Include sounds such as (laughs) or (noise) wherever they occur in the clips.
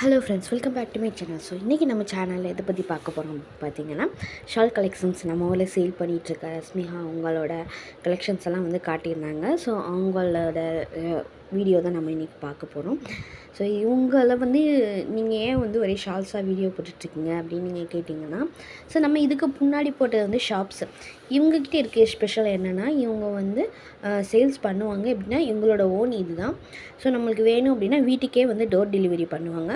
Hello friends welcome back to my channel so இன்றைக்கி நம்ம சேனலில் எதை பற்றி பார்க்க போகிறோம் பார்த்தீங்கன்னா ஷால் கலெக்ஷன்ஸ் நம்ம ஊரில் சேல் பண்ணிகிட்ருக்க ஸ்மிஹா அவங்களோட கலெக்ஷன்ஸ் எல்லாம் வந்து காட்டியிருந்தாங்க. ஸோ அவங்களோட வீடியோ தான் நம்ம இன்றைக்கி பார்க்க போகிறோம் ஸோ இவங்கள வந்து நீங்கள் ஏன் வந்து ஒரே ஷால்ஸாக வீடியோ போட்டுட்ருக்கீங்க அப்படின்னு நீங்கள் கேட்டிங்கன்னா ஸோ நம்ம இதுக்கு முன்னாடி போட்டது வந்து ஷாப்ஸ். இவங்கக்கிட்ட இருக்க ஸ்பெஷல் என்னென்னா இவங்க வந்து சேல்ஸ் பண்ணுவாங்க எப்படின்னா இவங்களோட ஓன் இது தான் ஸோ நம்மளுக்கு வேணும் அப்படின்னா வீட்டுக்கே வந்து டோர் டெலிவரி பண்ணுவாங்க.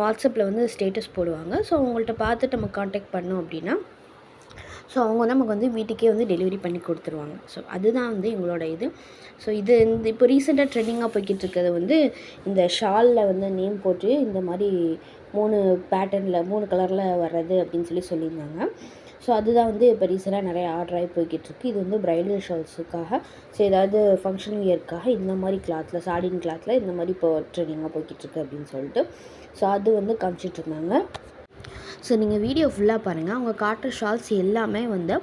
வாட்ஸ்அப்பில் வந்து ஸ்டேட்டஸ் போடுவாங்க. ஸோ அவங்கள்ட்ட பார்த்துட்டு நம்ம காண்டாக்ட் பண்ணோம் அப்படின்னா ஸோ அவங்க வந்து நமக்கு வந்து வீட்டுக்கே வந்து டெலிவரி பண்ணி கொடுத்துருவாங்க. ஸோ அதுதான் வந்து எங்களோட இது. ஸோ இது இந்த இப்போ ரீசெண்டாக ட்ரெண்டிங்காக போய்கிட்டு இருக்கிறது வந்து இந்த ஷாலில் வந்து நேம் போட்டு இந்த மாதிரி மூணு பேட்டர்னில் மூணு கலரில் வர்றது அப்படின்னு சொல்லி சொல்லியிருந்தாங்க. ஸோ அதுதான் வந்து இப்போ ரீசெண்டாக நிறைய ஆர்டர் ஆகி போய்கிட்டுருக்கு. இது வந்து ப்ரைடல் ஷால்ஸுக்காக ஸோ ஏதாவது ஃபங்க்ஷன் இயருக்காக இந்த மாதிரி கிளாத்தில் சாடின் கிளாத்தில் இந்த மாதிரி இப்போ ட்ரெண்டிங்காக போய்கிட்டுருக்கு அப்படின்னு சொல்லிட்டு. ஸோ அது வந்து காமிச்சிட்டு இருந்தாங்க ஸோ நீங்கள் வீடியோ ஃபுல்லாக பாருங்கள் அவங்க காட்டுற ஷால்ஸ் எல்லாமே வந்து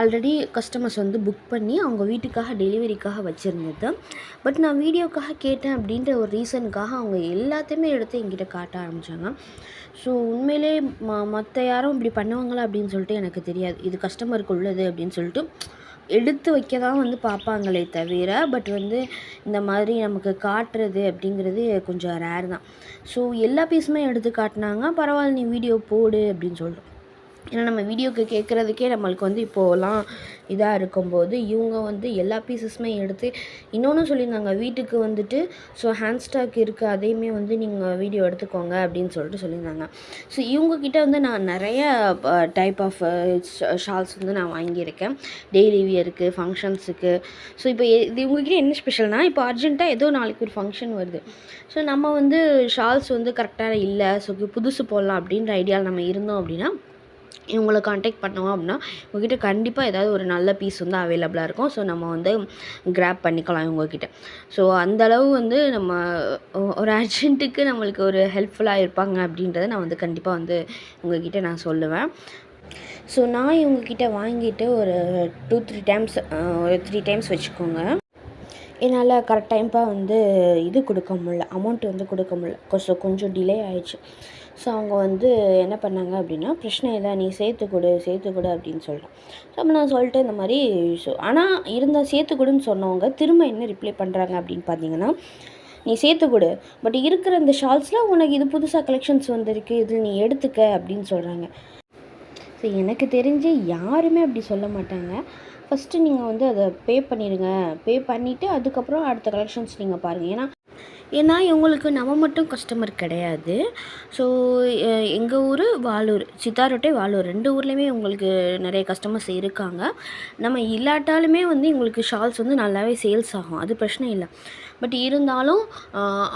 ஆல்ரெடி கஸ்டமர்ஸ் வந்து புக் பண்ணி அவங்க வீட்டுக்காக டெலிவரிக்காக வச்சுருந்தது. பட் நான் வீடியோக்காக கேட்டேன் அப்படின்ற ஒரு ரீசனுக்காக அவங்க எல்லாத்தையுமே எடுத்து எங்கிட்ட காட்ட ஆரம்பித்தாங்க ஸோ உண்மையிலே ம மற்ற யாரும் இப்படி பண்ணுவாங்களா அப்படின்னு சொல்லிட்டு எனக்கு தெரியாது. இது கஸ்டமருக்கு உள்ளது அப்படின்னு சொல்லிட்டு எடுத்து வைக்க தான் வந்து பார்ப்பாங்களே தவிர பட் வந்து இந்த மாதிரி நமக்கு காட்டுறது அப்படிங்கிறது கொஞ்சம் ரேர் தான். ஸோ எல்லா பீஸுமே எடுத்து காட்டினாங்க. பரவாயில்ல நீ வீடியோ போடு அப்படின்னு சொல்கிறோம் ஏன்னா நம்ம வீடியோக்கு கேட்குறதுக்கே நம்மளுக்கு வந்து இப்போலாம் இதாக இருக்கும்போது இவங்க வந்து எல்லா பீசஸுமே எடுத்து இன்னொன்று சொல்லியிருந்தாங்க வீட்டுக்கு வந்துட்டு ஸோ ஹேண்ட் ஸ்டாக் இருக்குது அதையுமே வந்து நீங்கள் வீடியோ எடுத்துக்கோங்க அப்படின்னு சொல்லிட்டு சொல்லியிருந்தாங்க. ஸோ இவங்கக்கிட்ட வந்து நான் நிறைய டைப் ஆஃப் ஷால்ஸ் வந்து நான் வாங்கியிருக்கேன். டெய்லி வியருக்கு ஃபங்க்ஷன்ஸுக்கு ஸோ இப்போ இது இவங்கக்கிட்ட என்ன ஸ்பெஷல்னால் இப்போ அர்ஜென்ட்டாக ஏதோ நாளைக்கு ஒரு ஃபங்க்ஷன் வருது. ஸோ நம்ம வந்து ஷால்ஸ் வந்து கரெக்டாக இல்லை ஸோ புதுசு போடலாம் அப்படின்ற ஐடியாவில் நம்ம இருந்தோம் அப்படின்னா இவங்களை காண்டாக்ட் பண்ணோம் அப்படின்னா உங்ககிட்ட கண்டிப்பாக ஏதாவது ஒரு நல்ல பீஸ் வந்து அவைலபிளாக இருக்கும். ஸோ நம்ம வந்து கிராப் பண்ணிக்கலாம் இவங்கக்கிட்ட ஸோ அந்தளவு வந்து நம்ம ஒரு அர்ஜென்ட்டுக்கு நம்மளுக்கு ஒரு ஹெல்ப்ஃபுல்லாக இருப்பாங்க அப்படின்றத நான் வந்து கண்டிப்பாக வந்து உங்ககிட்ட நான் சொல்லுவேன். ஸோ நான் இவங்கக்கிட்ட வாங்கிட்டு ஒரு டூ த்ரீ டைம்ஸ் ஒரு த்ரீ டைம்ஸ் வச்சுக்கோங்க. என்னால் கரெக்ட் டைம்ப்பாக வந்து இது கொடுக்க முடில அமௌண்ட் வந்து கொடுக்க முடில கொஞ்சம் கொஞ்சம் டிலே ஆயிடுச்சு. ஸோ அவங்க வந்து என்ன பண்ணாங்க அப்படின்னா பிரச்சனை இல்லை நீ சேர்த்து கொடு சேர்த்து கொடு அப்படின்னு சொல்லிட்டேன் ஸோ அப்போ நான் சொல்லிட்டு இந்த மாதிரி ஸோ ஆனால் இருந்தால் சேர்த்து கொடுன்னு சொன்னவங்க திரும்ப என்ன ரிப்ளை பண்ணுறாங்க அப்படின்னு பார்த்தீங்கன்னா நீ சேர்த்து கொடு பட் இருக்கிற இந்த ஷால்ஸில் உனக்கு இது புதுசாக கலெக்ஷன்ஸ் வந்திருக்கு இதில் நீ எடுத்துக்க அப்படின்னு சொல்கிறாங்க ஸோ எனக்கு தெரிஞ்சு யாருமே அப்படி சொல்ல மாட்டாங்க. ஃபஸ்ட்டு நீங்கள் வந்து அதை பே பண்ணிடுங்க. பே பண்ணிவிட்டு அதுக்கப்புறம் அடுத்த கலெக்ஷன்ஸ் நீங்கள் பாருங்கள் ஏன்னா ஏன்னா இவங்களுக்கு நம்ம மட்டும் கஸ்டமர் கிடையாது. ஸோ எங்கள் ஊர் வாலூர் சித்தாரோட்டை வாலூர். ரெண்டு ஊர்லேயுமே உங்களுக்கு நிறைய கஸ்டமர்ஸ் இருக்காங்க. நம்ம இல்லாட்டாலுமே வந்து எங்களுக்கு ஷால்ஸ் வந்து நல்லாவே சேல்ஸ் ஆகும். அது பிரச்சனை இல்லை. பட் இருந்தாலும்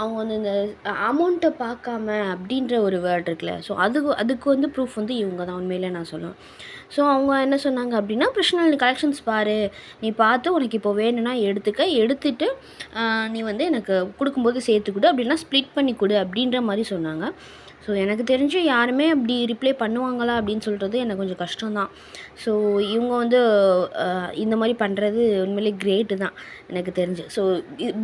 அவங்க வந்து இந்த அமௌண்ட்டை பார்க்காம அப்படின்ற ஒரு வேர்ட் இருக்குல்ல. ஸோ அது அதுக்கு வந்து ப்ரூஃப் வந்து இவங்க தான். உண்மையிலே நான் சொல்லுவேன் ஸோ அவங்க என்ன சொன்னாங்க அப்படின்னா பிரச்சனை நீ கலெக்ஷன்ஸ் பாரு. நீ பார்த்து உனக்கு இப்போ வேணும்னா எடுத்துக்க. எடுத்துட்டு நீ வந்து எனக்கு கொடுக்கும்போது சேர்த்து கொடு. அப்படின்னா ஸ்ப்ளிட் பண்ணி கொடு. அப்படின்ற மாதிரி சொன்னாங்க. ஸோ எனக்கு தெரிஞ்சு யாருமே அப்படி ரிப்ளை பண்ணுவாங்களா அப்படின்னு சொல்கிறது எனக்கு கொஞ்சம் கஷ்டம் தான். ஸோ இவங்க வந்து இந்த மாதிரி பண்ணுறது உண்மையிலே கிரேட்டு தான் எனக்கு தெரிஞ்சு. ஸோ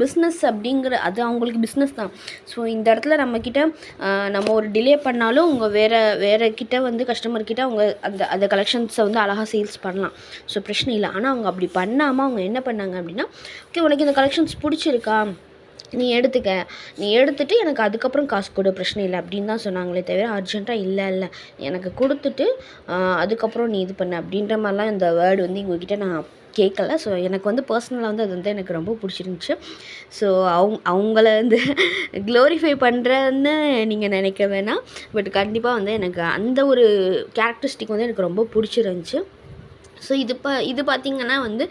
பிஸ்னஸ் பிஸ்னஸ் அப்படிங்கிற அது அவங்களுக்கு பிஸ்னஸ் தான். ஸோ இந்த இடத்துல நம்மக்கிட்ட நம்ம ஒரு டிலே பண்ணாலும் அவங்க வேறு வேறு கிட்ட வந்து கஸ்டமர் கிட்ட அவங்க அந்த அந்த கலெக்ஷன்ஸை வந்து அழகாக சேல்ஸ் பண்ணலாம். ஸோ பிரச்சனை இல்லை. ஆனால் அவங்க அப்படி பண்ணாமல் அவங்க என்ன பண்ணாங்க அப்படின்னா ஓகே உனக்கு இந்த கலெக்ஷன்ஸ் பிடிச்சிருக்கா? நீ எடுத்துக்க. நீ எடுத்துட்டு எனக்கு அதுக்கப்புறம் காசு கொடு. பிரச்சனை இல்லை. அப்படின்னு தான் சொன்னாங்களே தவிர அர்ஜென்ட்டாக இல்லை இல்லை. எனக்கு கொடுத்துட்டு அதுக்கப்புறம் நீ இது பண்ண அப்படின்ற மாதிரிலாம் இந்த வேர்டு வந்து எங்ககிட்ட நான் கேட்கல. ஸோ எனக்கு வந்து பர்சனலாக வந்து அது வந்து எனக்கு ரொம்ப பிடிச்சிருந்துச்சி. ஸோ அவங்க அவங்கள வந்து (laughs) க்ளோரிஃபை பண்ணுறேன்னு நீங்கள் நினைக்க வேணாம். பட் கண்டிப்பாக வந்து எனக்கு அந்த ஒரு கேரக்டரிஸ்டிக் வந்து எனக்கு ரொம்ப பிடிச்சிருந்துச்சி. ஸோ இது ப இது பார்த்திங்கன்னா வந்து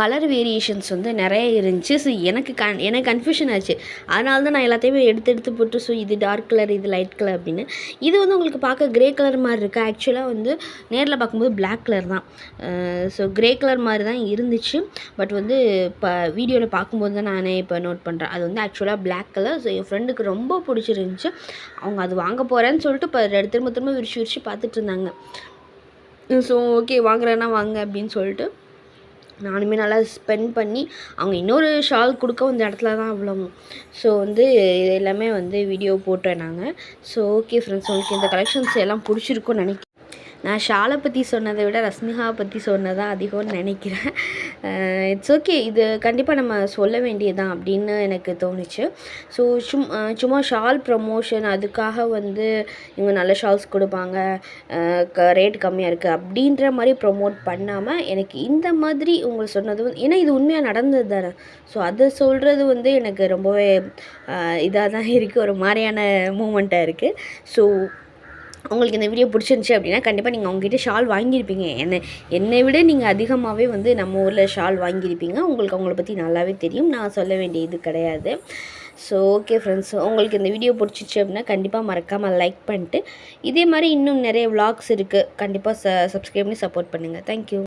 கலர் வேரியேஷன்ஸ் வந்து நிறைய இருந்துச்சு. ஸோ எனக்கு கன் எனக்கு கன்ஃபியூஷன் ஆச்சு. அதனால தான் நான் எல்லாத்தையுமே எடுத்து எடுத்து போட்டு ஸோ இது டார்க் கலர் இது லைட் கலர் அப்படின்னு. இது வந்து உங்களுக்கு பார்க்க க்ரே கலர் மாதிரி இருக்குது ஆக்சுவலாக வந்து நேரில் பார்க்கும்போது பிளாக் கலர் தான். ஸோ க்ரே கலர் மாதிரி தான் இருந்துச்சு. பட் வந்து இப்போ வீடியோவில் பார்க்கும்போது தான் நானே இப்போ நோட் பண்ணுறேன் அது வந்து ஆக்சுவலாக பிளாக் கலர் ஸோ என் ஃப்ரெண்டுக்கு ரொம்ப பிடிச்சிருந்துச்சி. அவங்க அது வாங்க போகிறேன்னு சொல்லிட்டு இப்போ திரும்ப திரும்ப விரிச்சு விரிச்சு பார்த்துட்டு இருந்தாங்க. ஸோ ஓகே வாங்குறேன்னா வாங்க அப்படின்னு சொல்லிட்டு நானுமே நல்லா ஸ்பெண்ட் பண்ணி அவங்க இன்னொரு ஷால் கொடுக்க வந்த இடத்துல தான் அவ்வளோ ஸோ வந்து இது எல்லாமே வந்து வீடியோ போட்டேன் நாங்கள் ஸோ ஓகே ஃப்ரெண்ட்ஸ் உங்களுக்கு இந்த கலெக்ஷன்ஸ் எல்லாம் பிடிச்சிருக்கும்னு நினைக்கிறேன். நான் ஷாலை பற்றி சொன்னதை விட ரஷ்மிகாவை பற்றி சொன்னதான் அதிகம்னு நினைக்கிறேன். இட்ஸ் ஓகே இது கண்டிப்பாக நம்ம சொல்ல வேண்டியதான் அப்படின்னு எனக்கு தோணுச்சு. ஸோ சும் சும்மா ஷால் ப்ரமோஷன் அதுக்காக வந்து இவங்க நல்ல ஷால்ஸ் கொடுப்பாங்க. ரேட் கம்மியாக இருக்குது அப்படின்ற மாதிரி ப்ரொமோட் பண்ணாமல் எனக்கு இந்த மாதிரி உங்களுக்கு சொன்னது வந்து ஏன்னா இது உண்மையாக நடந்தது தானே? ஸோ அதை சொல்கிறது வந்து எனக்கு ரொம்பவே இதாக தான் இருக்குது ஒரு மாதிரியான மூமெண்ட்டாக இருக்குது ஸோ உங்களுக்கு இந்த வீடியோ பிடிச்சிருந்துச்சி அப்படின்னா கண்டிப்பாக நீங்கள் உங்ககிட்ட ஷால் வாங்கியிருப்பீங்க. என்னை என்னை விட நீங்கள் அதிகமாகவே வந்து நம்ம ஊரில் ஷால் வாங்கியிருப்பீங்க. உங்களுக்கு அவங்கள பற்றி நல்லாவே தெரியும். நான் சொல்ல வேண்டிய இது கிடையாது. ஸோ ஓகே ஃப்ரெண்ட்ஸ் உங்களுக்கு இந்த வீடியோ பிடிச்சிச்சு அப்படின்னா கண்டிப்பாக மறக்காமல் லைக் பண்ணிட்டு இதே மாதிரி இன்னும் நிறைய vlogs இருக்குது கண்டிப்பாக ச சப்ஸ்கிரைப் பண்ணி சப்போர்ட் பண்ணுங்கள் தேங்க்யூ